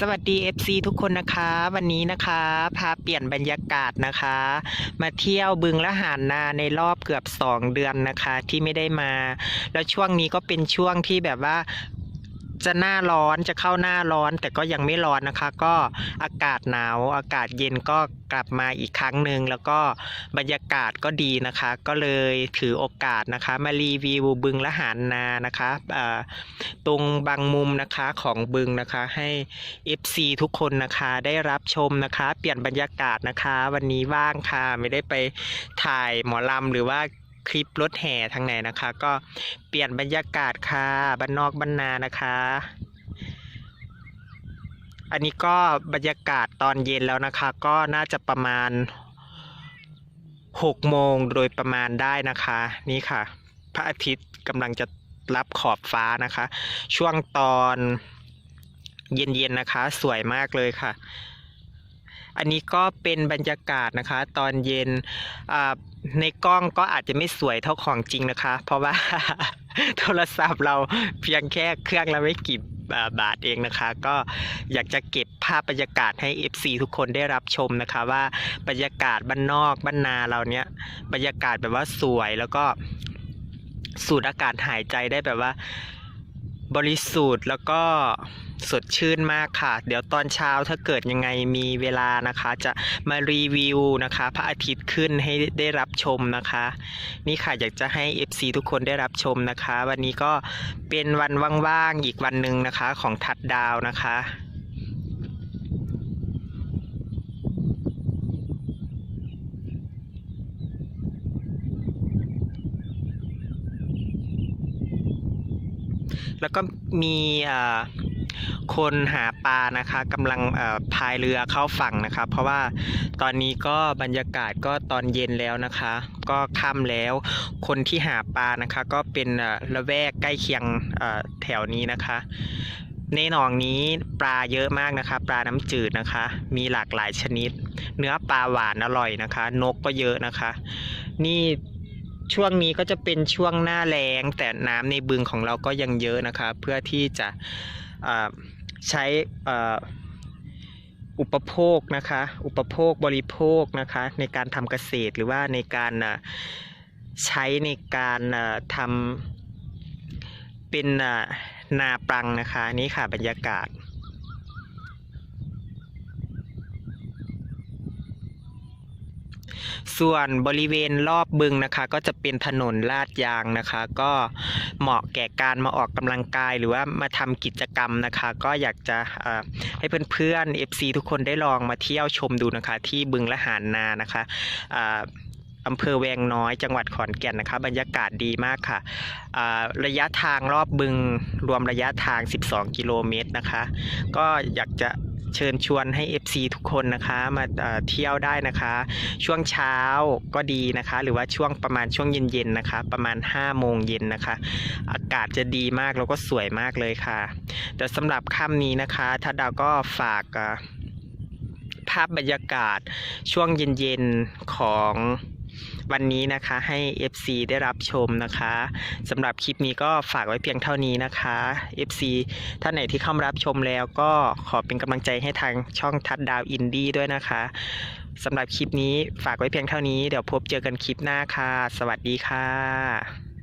สวัสดี FC ทุกคนนะคะ วันนี้นะคะพาเปลี่ยนบรรยากาศนะคะ มาเที่ยวบึงละหานนาในรอบเกือบ 2 เดือนนะคะ ที่ไม่ได้มา แล้วช่วงนี้ก็เป็นช่วงที่แบบว่า จะหน้าร้อนจะเข้าหน้าร้อน แต่ก็ยังไม่ร้อนนะคะ ก็อากาศหนาว อากาศเย็นก็กลับมาอีกครั้งหนึ่งแล้วก็บรรยากาศก็ดีนะคะ ก็เลยถือโอกาสนะคะ มารีวิวบึงละหารนานะคะตรงบางมุมนะคะของบึงนะคะให้ FC ทุกคนนะคะได้รับชมนะคะ เปลี่ยนบรรยากาศนะคะ วันนี้ว่างค่ะไม่ได้ไปถ่ายหมอลำหรือว่า คลิปรถแห่ทางไหนนะคะ ก็เปลี่ยนบรรยากาศค่ะบ้านนอกบ้านนานะคะ อันนี้ก็บรรยากาศตอนเย็นแล้วนะคะ ก็น่าจะประมาณ6โมงโดยประมาณได้นะคะ นี่ค่ะ พระอาทิตย์กำลังจะรับขอบฟ้านะคะ ช่วงตอนเย็นๆนะคะ สวยมากเลยค่ะ อันนี้ก็เป็นบรรยากาศนะคะ ตอนเย็นในกล้องก็อาจจะไม่สวยเท่าของจริงนะคะ เพราะว่า โทรศัพท์เราเพียงแค่เครื่องละไม่กี่บาทเองนะคะ ก็อยากจะเก็บภาพบรรยากาศให้ FC ทุกคนได้รับชมนะคะ ว่าบรรยากาศบ้านนอกบ้านนาเราเนี้ยบรรยากาศแบบว่าสวยแล้วก็สูดอากาศหายใจได้แบบว่า บริสุทธิ์แล้วก็สดชื่นมากค่ะ เดี๋ยวตอนเช้าถ้าเกิดยังไงมีเวลานะคะ จะมารีวิวนะคะ พระอาทิตย์ขึ้นให้ได้รับชมนะคะ นี่ค่ะอยากจะให้ FC ทุกคนได้รับชมนะคะ วันนี้ก็เป็นวันว่างๆอีกวันหนึ่งนะคะของทัดดาวนะคะ แล้วก็มีคนหาปลานะคะกำลังพายเรือเข้าฝั่งนะคะ เพราะว่าตอนนี้ก็บรรยากาศก็ตอนเย็นแล้วนะคะ ก็ค่ำแล้ว คนที่หาปลานะคะ ก็เป็นละแวกใกล้เคียงแถวนี้นะคะ ในหนองนี้ปลาเยอะมากนะคะ ปลาน้ำจืดนะคะ มีหลากหลายชนิด เนื้อปลาหวานอร่อยนะคะ นกก็เยอะนะคะ นี่ ช่วงนี้ก็จะเป็นช่วงหน้าแล้งแต่น้ำในบึงของเราก็ยังเยอะนะคะเพื่อที่จะใช้อุปโภคนะคะ อุปโภคบริโภคนะคะ ในการทำเกษตรหรือว่าในการใช้ในการทำเป็นนาปรังนะคะ นี่ค่ะบรรยากาศ ส่วนบริเวณรอบบึงนะคะ ก็จะเป็นถนนลาดยางนะคะ ก็เหมาะแก่การมาออกกำลังกายหรือว่ามาทำกิจกรรมนะคะ ก็อยากจะให้เพื่อนๆ FC ทุกคนได้ลองมาเที่ยวชมดูนะคะ ที่บึงละหารนานะคะอำเภอแวงน้อยจังหวัดขอนแก่นนะคะ บรรยากาศดีมากค่ะ ระยะทางรอบบึงรวมระยะทาง 12 กิโลเมตรนะคะ ก็อยากจะ เชิญชวนให้ FC ทุกคนนะคะมาเที่ยวได้นะคะ ช่วงเช้าก็ดีนะคะ หรือว่าช่วงประมาณช่วงเย็นๆนะคะ ประมาณ5โมงเย็นนะคะ อากาศจะดีมากแล้วก็สวยมากเลยค่ะ แต่สำหรับค่ำนี้นะคะถ้าดาวก็ฝากภาพบรรยากาศช่วงเย็นๆของ วันนี้นะคะให้ FC ได้รับชมนะคะสำหรับคลิปนี้ก็ฝากไว้เพียงเท่านี้นะคะ FC ท่านไหนที่เข้ามารับชมแล้วก็ขอเป็นกำลังใจให้ทางช่องทัดดาวอินดี้ด้วยนะคะสำหรับคลิปนี้ฝากไว้เพียงเท่านี้เดี๋ยวพบเจอกันคลิปหน้าค่ะ สวัสดีค่ะ